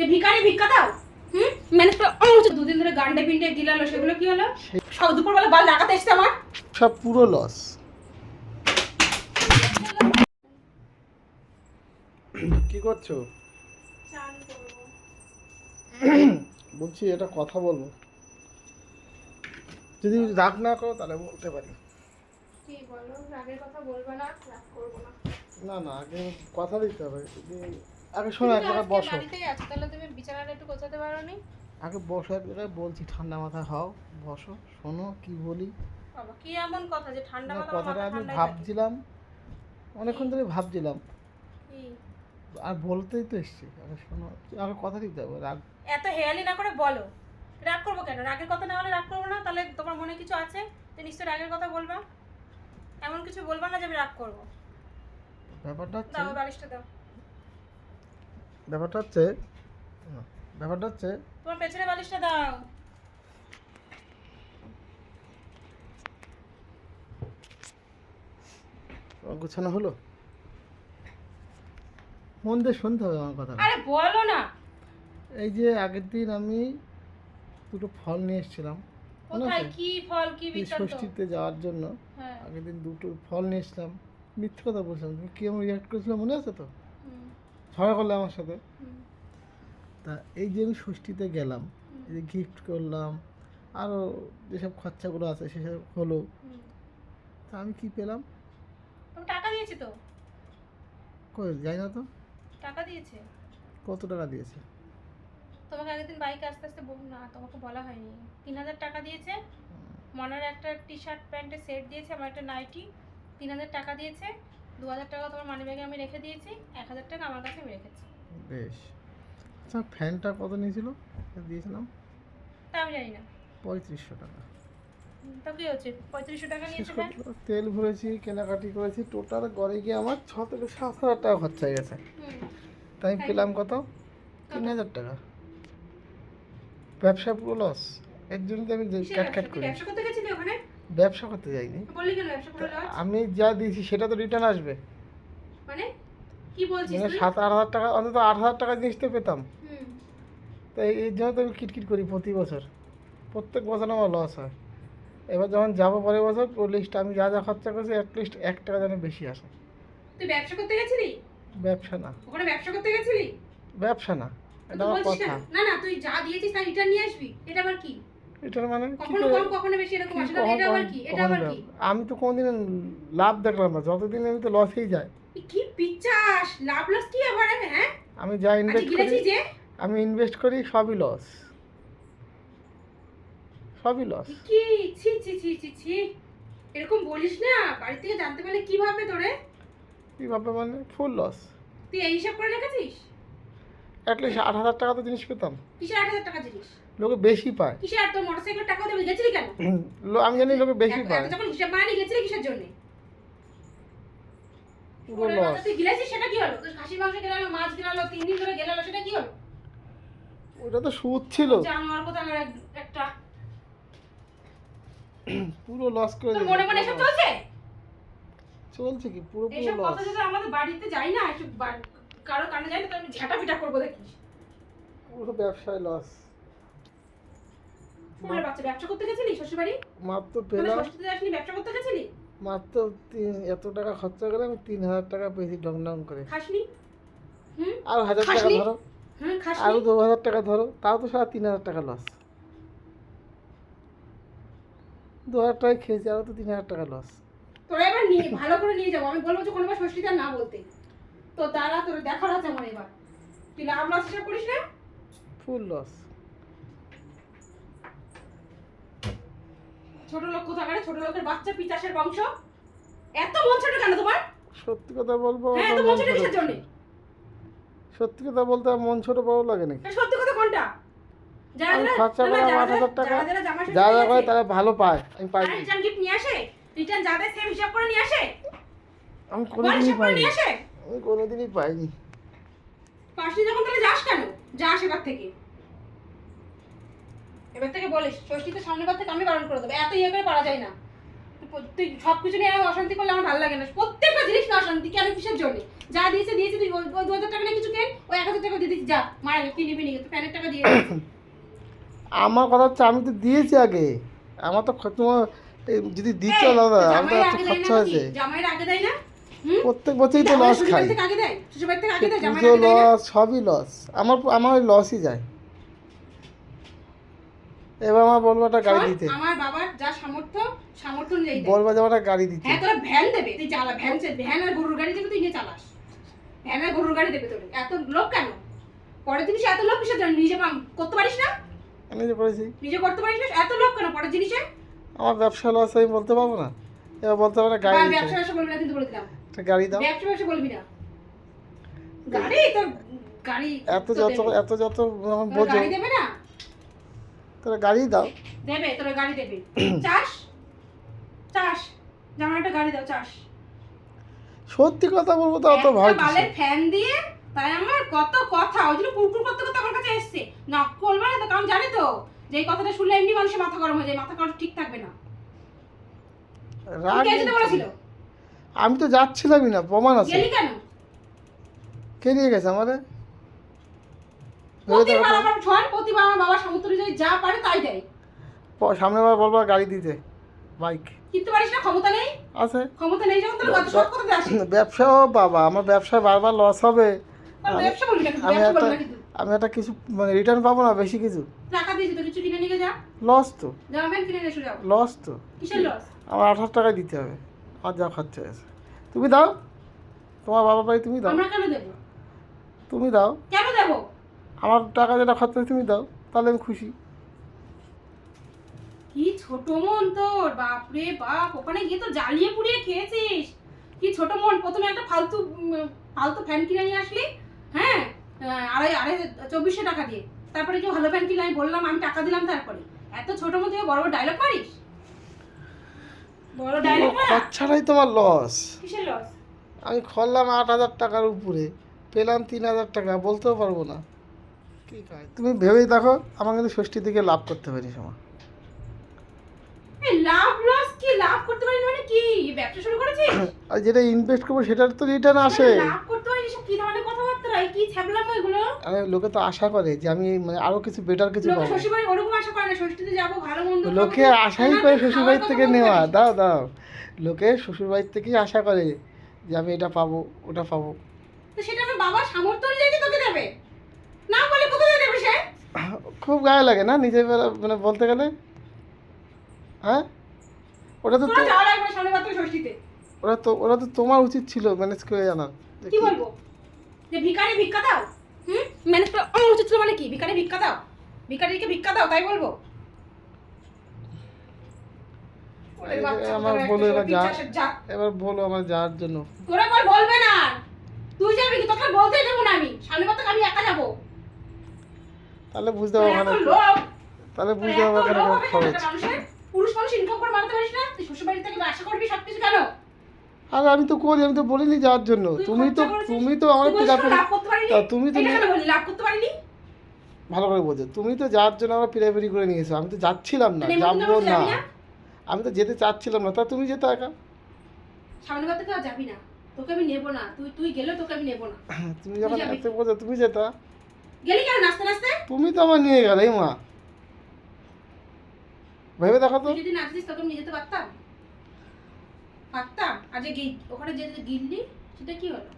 যে ভিখারি ভিক্ষা দাও হুম? মানে তো আমার হচ্ছে দুদিন ধরে গান্ডে পিন্ডে গিলালো সেগুলো কি হলো? সব দুপুরবেলা বাল লাগাতে এসছে আমার। সব পুরো লস কি করছ? বলছি এটা কথা বলব। যদি রাগ না করো তাহলে বলতে পারি। কি বলো? রাগের কথা বলব না না। না না আগে কথা দিতে হবে। যদি আগে শোনো এক জায়গায় বসো। বাড়িতেই আছো তাহলে তুমি বিছানাটা একটু গোছাতে পারো নি আগে বসো এক জায়গায় বলছি ঠান্ডা মাথা হও বসো শোনো কি বলি। বাবা কি এমন কথা যে ঠান্ডা মাথা কথাটা আমি? ভাবছিলাম অনেকক্ষণ ধরে ভাবছিলাম? আর বলতেই তো এসছি আগে শোনো আগে কথা দিতে হবে রাগ। এত হেয়ালি না করে বলো। রাগ করব কেন? রাগের কথা না হলে রাগ করব না তাহলে তোমার মনে কিছু আছে? যে নিশ্চয়ই রাগের কথা বলবা। এমন কিছু বলবা না যে আমি রাগ করব। ব্যাপারটা হচ্ছে দাও বালিশটা দাও। ব্যাপারটা হচ্ছে ব্যাপারটা হচ্ছে তোমার পেছনে বালিশটা দাও। গোছানো হলো? মন দিয়ে শুনতে হবে আমার কথা আরে বলো না। এই যে আগের দিন আমি দুটো ফল নিয়ে এসেছিলাম কোথায়? কি ফল কি ষষ্ঠীতে যাওয়ার জন্য হ্যাঁ। আগের দিন দুটো ফল নিয়ে এসলাম মিথ্যে কথা বলছিলাম। তুমি কেমন রিয়াক্ট করেছিলাম মনে আছে তো? ঝগড়া করলে আমার সাথে। তা এই যে আমি ষষ্ঠীতে গেলাম এই যে গিফট করলাম আরও যেসব খরচাগুলো আছে সেসব হলো। তা আমি কি পেলাম? টাকা দিয়েছি তো। কই যাই না তো। টাকা দিয়েছে। কত টাকা দিয়েছে? তোমাকে আগের দিন বাইকে আস্তে আস্তে বল না তোমাকে বলা হয়নি। তিন হাজার টাকা দিয়েছে। মনার একটা টি শার্ট প্যান্টের সেট দিয়েছে আমার একটা নাইটি তিন হাজার টাকা দিয়েছে। দু হাজার টাকা তোমার মানি ব্যাগে আমি রেখে দিয়েছি এক হাজার টাকা আমার কাছে আমি রেখেছি। বেশ। আচ্ছা ফ্যানটা কত নিয়েছিল? দিয়েছিলাম। তা আমি জানি না। পঁয়ত্রিশশো টাকা। তা কি হচ্ছে? পঁয়ত্রিশশো টাকা নিয়েছে? তেল ভরেছি কেনাকাটি করেছি টোটাল গড়ে গিয়ে আমার ছ থেকে সাত হাজার টাকা খরচা হয়ে গেছে। তাই পেলাম কত? তিন হাজার টাকা। ব্যবসা পুরো লস এর জন্য আমি ক্যাট? ক্যাট করি। ব্যবসা করতে ব্যবসা করতে যাইনি। বললি কেন ব্যবসা করে লস? আমি যা দিয়েছি সেটা তো রিটার্ন আসবে। মানে? কি বলছিস মানে সাত আট হাজার টাকা অন্তত আট হাজার টাকা জিনিস তো পেতাম। তাই এই জন্য তো আমি কিটকিট করি প্রতি বছর। প্রত্যেক বছর আমার লস হয়। এবার যখন যাব পরের বছর ওই লিস্ট আমি যা যা খরচা করছি অ্যাটলিস্ট এক টাকা যেন বেশি আসে। তুই ব্যবসা করতে গেছিলি? ব্যবসা না। ওখানে ব্যবসা করতে গেছিলি? ব্যবসা না। এটা আমার কথা। না না তুই যা দিয়েছিস তার রিটার্ন নিয়ে আসবি। এটা আবার কি? এটার মানে কখনো কম কখনো বেশি এরকম আসে কখন- এটা আবার কি? এটা আবার কি? আমি তো কোনোদিন লাভ দেখলাম না যতদিন আমি তো লসেই যায় এ কি পিচ্চাস লাভ লস কি আবার হ্যাঁ? আমি যা ইনভেস্ট করি গিলেছিস যে? আমি ইনভেস্ট করি সবই লস সবই লস কি? ছি ছি ছি ছি ছি। এরকম বলিস না বাড়ি থেকে জানতে পারলে কি ভাববে তোরে? কীভাবে মানে? ফুল লস তুই এই হিসাব করে রেখেছিস অ্যাটলিস্ট আট হাজার টাকা তো জিনিস পেতাম। কিসের আট হাজার টাকা জিনিস? লোকে বেশি পায়। কিসের আর তোর মোটরসাইকেল টাকা দেবে গেছিলি কেন? আমি জানি লোকে বেশি পায়। যখন হিসাব বানানি গেছিলি কিসের জন্য? পুরো লস তুই গিলেছিস সেটা কি হলো? তুই খাসির মাংস গেলালো মাছ গেলালো তিন দিন ধরে গেলালো সেটা কি হলো? ওটা তো সুদ ছিল। জানোয়ার একটা। পুরো লস করে দিল, মনে মনে এসব চলছে? চলছে কি? পুরো পুরো কথা যদি আমাদের বাড়িতে যাই না কারও কানে যাই না তো আমি ঝাঁটা পিটা করব দেখিস পুরো ব্যবসায় লস ফুলের বাচ্চা ব্যবসা করতে গেছিলি মাত্র মানে পেলাম। আসনি ব্যবসা করতে গেছিলি? মাত্র তিন এত টাকা খরচা করে আমি তিন হাজার টাকা পেয়েছি ডং ডং করে। খাসনি? হুম? আর হাজার টাকা ধরো। আরও দু হাজার টাকা ধরো তাও তো সারা তিন হাজার টাকা লস দু হাজার টাকা খেয়েছি আরও তো তিন হাজার টাকা লস তোরা এবার নিয়ে ভালো করে নিয়ে যাব আমি বলব যে কোনোবার ষষ্ঠীতে আর না বলতে। তো তারা তোর দেখার আছে আমার এবার। তুই লাভ লস হিসাব করিস না? ফুল লস ছোট লোক কোথাকারে? ছোট লোকের বাচ্চা পিতাসের বংশ? এত মন ছোট কেন তোমার? সত্যি কথা বলব হ্যাঁ তো মন মন ছোট ছোট। কিসের জন্য? সত্যি কথা বলতে মন ছোট বড় লাগে নাকি? সত্যি কথা কোনটা? যারা টাকা করে তারা ভালো পায় আমি পাই। রিটার্ন গিফট নিয়ে আসে? রিটার্ন সেম হিসাব করে নিয়ে আসে? আমি হিসাব আমি কোনোদিনই পাইনি। পাশে যখন তাহলে যাস কেন? যাস এবার থেকে। এবার থেকে বলিস ষষ্ঠীতে সামনের বার থেকে আমি বারণ করে দেবো। এত ইয়ে করে পারা যায় না। তুই তুই সব কিছু নিয়ে অশান্তি করলে আমার ভালো লাগে না। প্রত্যেকটা জিনিস না অশান্তি কেন কিসের জন্য? যা দিয়েছে দিয়েছে তুই ওই দু হাজার টাকা নিয়ে কিছু কেন? ওই এক হাজার টাকা দিয়ে দিচ্ছি যা। মায়ের কিনে বিনি তো প্যানের টাকা দিয়ে। আমার কথা হচ্ছে আমি তো দিয়েছি আগে। আমার তো তোমার যদি দিচ্ছ আলাদা আমার তো খরচা হয়েছে? জামাইয়ের আগে দেয় না? প্রত্যেক বছরই তো লস খাই পুজো? লস সবই লস আমার আমার লসই যায়। এবার আমার বলব একটা গাড়ি দিতে। আমার বাবার যা সামর্থ্য সামর্থ্য দেয়। বলব যে একটা গাড়ি দিতে। হ্যাঁ তোরা ভ্যান দেবে। তুই চালা ভ্যান ভ্যান আর গরুর গাড়ি দেবে তুই নিয়ে চালাস। ভ্যান আর গরুর গাড়ি দেবে তোর এত লোক কেন? পরের জিনিসে এত লোক কিসের জন্য? নিজে করতে পারিস না? আমি যে করেছি নিজে করতে পারিস না? এত লোক কেন পরের জিনিসে? আমার ব্যবসা লস আমি বলতে পারব না। এবার বলতে পারব না গাড়ি ব্যবসা ব্যবসা বলবি না কিন্তু বলে দিলাম। একটা গাড়ি দাও। বলবি না। গাড়ি তোর গাড়ি এত যত এত যত আমার তোর বোঝো। গাড়ি দেবে না? তাহলে গাড়ি দাও। দেবে তোর গাড়ি দেবে। চাস চাস যেমন একটা গাড়ি দাও চাস সত্যি কথা বলব তো অত বালের ফ্যান দিয়ে তাই আমার কত কথা ওই জন্য কুরকুর করতে করতে আমার কাছে এসছে। নক করবে না তো কারণ জানি তো যে এই কথাটা শুনলে এমনি মানুষের মাথা গরম হয়ে যায় মাথা গরম ঠিক থাকবে না। রাগ কে বলেছিল? আমি তো যাচ্ছিলামই না প্রমাণ আছে। কে নিয়ে গেছে আমারে। সামনে বার বলব গাড়ি দিতে বাইক। আছে। ব্যবসাও বাবা আমার ব্যবসায় বারবার লস হবে। আমি একটা আমি একটা কিছু মানে রিটার্ন পাবো না বেশি কিছু। টাকা দিয়েছি তো কিছু কিনে নিয়ে যা। লস তো। জামা কিনে নিয়ে এসে যাও। লস তো। কিসের লস আমার আঠাশ টাকায় দিতে হবে। আর যা খরচা আছে তুমি দাও। তোমার বাবা ভাই তুমি দাও। তুমি দাও। কেন দেবো? আমার টাকা যেটা খরচা তুমি দাও তাহলে আমি খুশি। কি ছোট মন তোর বাপরে বাপ ওখানে গিয়ে তো জ্বালিয়ে পুড়িয়ে খেয়েছিস। কি ছোট মন? প্রথমে একটা ফালতু ফালতু ফ্যান কিনে নিয়ে আসলি হ্যাঁ? আড়াই আড়াই চব্বিশশো টাকা দিয়ে। তারপরে কি ভালো ফ্যান কিনে আমি বললাম আমি টাকা দিলাম তারপরে। এত ছোট মন থেকে বড় বড় ডায়লগ মারা খরচাটাই তোমার লস আমি খরলাম আট হাজার টাকার উপরে পেলাম তিন হাজার টাকা বলতেও পারব না। তুমি ভেবেই দেখো আমার কিন্তু ষষ্ঠীর দিকে লাভ করতে পারি সময় এই লাভ লস কি? লাভ করতে পারিস মানে কি? ব্যবসা শুরু করেছিস? আর যেটা ইনভেস্ট করব সেটার তো রিটার্ন আসে। লাভ করতে পারিস এসব কি ধরনের কথাবার্তা? এই কি ছ্যাবলাম এগুলো? আরে লোকে তো আশা করে যে আমি মানে আরও কিছু বেটার কিছু পাবো। শ্বশুরবাড়ি ওরকম আশা করে না ষষ্ঠীতে যাব ভালো মন্দ লোকে আশাই করে শ্বশুর থেকে নেওয়া দাও দাও। লোকে শ্বশুর থেকেই আশা করে যে আমি এটা পাবো ওটা পাবো। তো সেটা আমার বাবার সামর্থ্য অনুযায়ী তোকে দেবে? না বলে কোথায় দেবে সে? খুব গায়ে লাগে না নিজের বেলা- মানে বলতে গেলে? হ্যাঁ? ওটা তো ওরা তো ওরা তো তোমার উচিত ছিল ম্যানেজ করে জানার কি বলব? যে ভিখারি ভিক্ষা দাও। হুম? ম্যানেজ করে আমার উচিত ছিল মানে কি? ভিখারি ভিক্ষা দাও। ভিখারিকে ভিক্ষা দাও তাই বলব? আমার বলে এবার যা এবার বলো আমার যাওয়ার জন্য। তোরা কল বলবে না তুই যাবি কি? তোকে বলতেই দেবো না আমি। সামনে থেকে আমি একা যাব। তাহলে বুঝতে পারব এত তাহলে বুঝতে পারব হবে খরচ? পুরুষ মানুষ ইনকাম করে মারতে পারিস না? তুই শ্বশুর বাড়ি থেকে আশা করবি কেন? আর আমি তো করি আমি তো বলিনি যাওয়ার জন্য। তুমি তো তুমি তো আমার তা তুমি তো লাভ করতে পারিনি? ভালো করে বোঝো। তুমি তো যাওয়ার জন্য আমার পিরাপিরি করে নিয়েছো। আমি তো যাচ্ছিলাম না যাব না। আমি তো যেতে চাচ্ছিলাম না। তা তুমি যেতে একা? সামনে থেকে আর যাবি না। তোকে আমি নেব না। তুই তুই গেলে তোকে আমি নেব না। তুমি যখন তুমি যেতা। গেলি কেন? নাচতে নাচতে? তুমি তো আমার নিয়ে গেলে মা। ভেবে দেখো তো। যদি তোকে আমি নিয়ে যেতে পারতাম? পারতাম? আজ ওখানে যে গিল্লি সেটা কি হলো?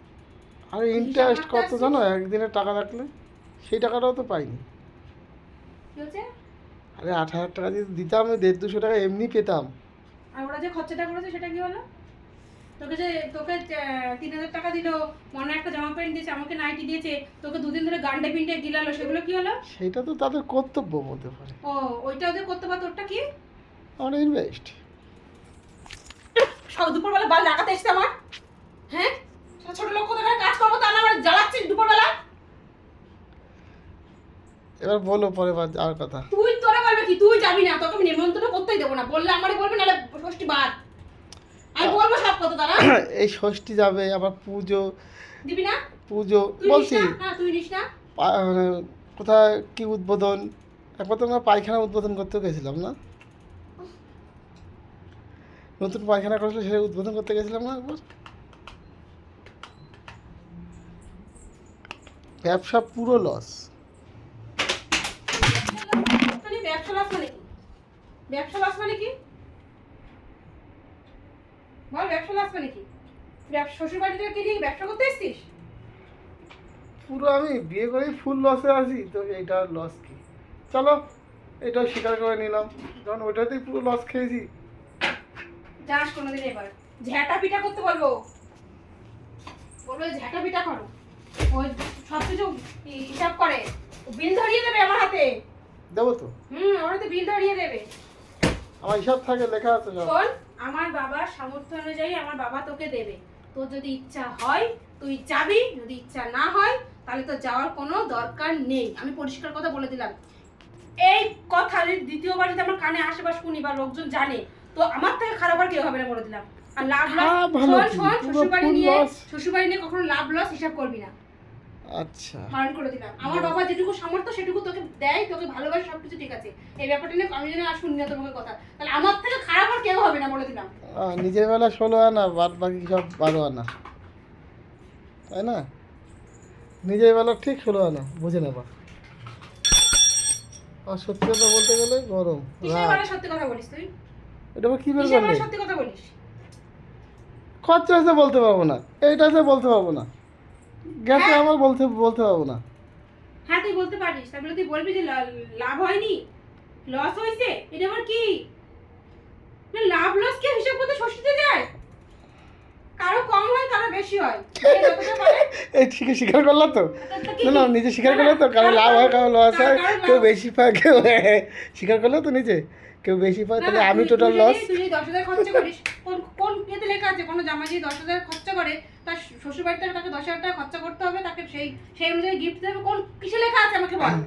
আরে ইন্টারেস্ট কত জানো? একদিনের টাকা রাখলে। সেই টাকাটাও তো পাইনি। আরে আট হাজার টাকা যদি দিতাম দেড় দুশো টাকা এমনি পেতাম। আর ওরা যে খরচাটা করেছে সেটা কি হলো? তোকে যে তোকে তিন হাজার টাকা দিল মনে একটা জামা প্যান্ট দিয়েছে আমাকে নাইটি দিয়েছে তোকে দুদিন ধরে গান্ডে পিন্ডে গিলালো সেগুলো কি হলো? সেটা তো তাদের কর্তব্য বলতে পারে। ও ওইটা ওদের কর্তব্য ওটা কি? আমার ইনভেস্ট সব দুপুরবেলা বাল লাগাতে এসছে আমার। হ্যাঁ? ছোট- লোক কোথাকার কাজ করব তা না আমার জ্বালাচ্ছিস দুপুরবেলা? এবার বলো পরে যাওয়ার কথা। তুই তোরা বলবে কি? তুই যাবি না তোকে আমি নিমন্ত্রণ করতেই দেবো না। বললে আমারই বলবে নাহলে ষষ্ঠী বাদ। বলব সব কথা তারা? এই ষষ্ঠী যাবে আবার পুজো। দিবি না? পুজো বলছি। মানে কোথায় কি উদ্বোধন? একবার তো আমরা পায়খানা উদ্বোধন করতে গেছিলাম না? নতুন পায়খানা করেছিল সেটা উদ্বোধন করতে গেছিলাম না একবার? ব্যবসা পুরো লস মানে ব্যবসা লস মানে কি? ব্যবসা লস মানে কি? বল ব্যবসা লস মানে কি? ব্যবসা শ্বশুর বাড়ি থেকে কি নিয়ে ব্যবসা করতে এসছিস? পুরো আমি বিয়ে করেই ফুল লসে আছি তো এইটা লস কি? চলো এটাও স্বীকার করে নিলাম। যখন ওইটাতেই পুরো লস খেয়েছি। যাস কোনোদিন এবার। ঝ্যাটা পিঠা করতে বলব। বলব ঝ্যাটা পিঠা করো। ওই সব কিছু হিসাব করে। বিল ধরিয়ে দেবে আমার হাতে। দেবো তো? হুম আমার তো বিল ধরিয়ে দেবে। আমার হিসাব থাকে লেখা আছে শোন আমার বাবার সামর্থ্য অনুযায়ী আমার বাবা তোকে দেবে। তোর যদি ইচ্ছা হয় তুই যাবি যদি ইচ্ছা না হয় তাহলে তো যাওয়ার কোনো দরকার নেই। আমি পরিষ্কার কথা বলে দিলাম। এই কথা দ্বিতীয়বার যদি আমার কানে আশেপাশ শুনি বা লোকজন জানে তো আমার থেকে খারাপ আর কেউ হবে না বলে দিলাম। আর লাভ লস শোন শোন শ্বশুরবাড়ি নিয়ে শ্বশুরবাড়ি নিয়ে কখনো লাভ লস হিসাব করবি না। আচ্ছা। বারণ করে দিলাম। আমার বাবা যেটুকু সামর্থ্য সেটুকু তোকে দেয় তোকে ভালোবাসে সবকিছু ঠিক আছে। এই ব্যাপারটা নিয়ে আমি যেন আর শুনি না তোমাকে কথা। তাহলে আমার থেকে খারাপ আর কেউ হবে না বলে দিলাম। নিজের বেলা ষোলো আনা বাদ বাকি সব বারো আনা তাই না? নিজের বেলা ঠিক ষোলো আনা বুঝে নেবা। আর সত্যি কথা বলতে গেলে গরম সত্যি কথা বলিস তুই? এটা কি বের কিসের সত্যি কথা বলিস? খরচা আছে বলতে পারব না এইটা আছে বলতে পারব না। গেছে হ্যাঁ। আমার বলতে বলতে পারব না। হ্যাঁ তুই বলতে পারিস। তারপরে তুই বলবি যে লাভ হয়নি? লস হয়েছে? এটা আবার কি? না লাভ লস কি হিসাব করতে ষষ্ঠীতে যায়? কারও কম হয় কারও বেশি হয়। এই ঠিক স্বীকার করলাম তো। না না নিজে স্বীকার করলে তো কারও লাভ হয় কারও লস হয় কেউ বেশি পায় কেউ স্বীকার করলে তো নিজে কেউ বেশি পায় তাহলে আমি টোটাল লস তুই দশ হাজার খরচা করিস কোন কোন ইয়েতে লেখা আছে? কোনো জামাই যদি দশ হাজার খরচা করে তার শ্বশুর বাড়ি থেকে তাকে দশ হাজার টাকা খরচা করতে হবে তাকে সেই সেই অনুযায়ী গিফট দেবে। কোন কিসে লেখা আছে আমাকে বল?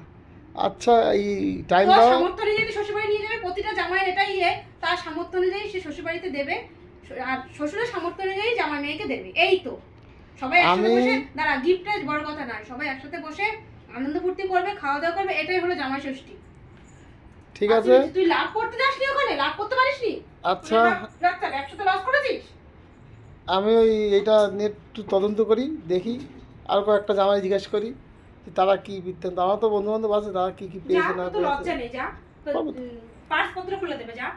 আচ্ছা এই টাইম দাও। সামর্থ্য অনুযায়ী শ্বশুর বাড়ি নিয়ে যাবে প্রতিটা জামাইয়ের এটাই ইয়ে তার সামর্থ্য অনুযায়ী সে শ্বশুর বাড়িতে দেবে। আর শ্বশুরের সামর্থ্য অনুযায়ী জামাই মেয়েকে দেবে। এই তো। সবাই একসাথে বসে দাঁড়া গিফটের বড় কথা নয়। সবাই একসাথে বসে আনন্দ ফুর্তি করবে খাওয়া দাওয়া করবে এটাই হলো জামাই ষষ্ঠী। ঠিক আছে। তুই- লাভ করতে যাসনি ওখানে? লাভ করতে পারিসনি? আচ্ছা। একসাথে লস করেছিস? আমি ওই এটা নিয়ে একটু তদন্ত করি দেখি। আর কয়েকটা জামাই জিজ্ঞেস করি যে তারা কী বৃত্তান্ত। আমার তো বন্ধু বান্ধব আছে তারা কী কী পেয়েছে না তোর পেয়েছে। লজ্জা নেই যা। পাবো তো। পার্স পত্র খুলে দেবে যা।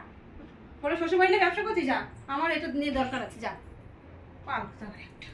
পরে ব্যবসা যা। আমার এটা নিয়ে দরকার আছে যা। পাল একটা।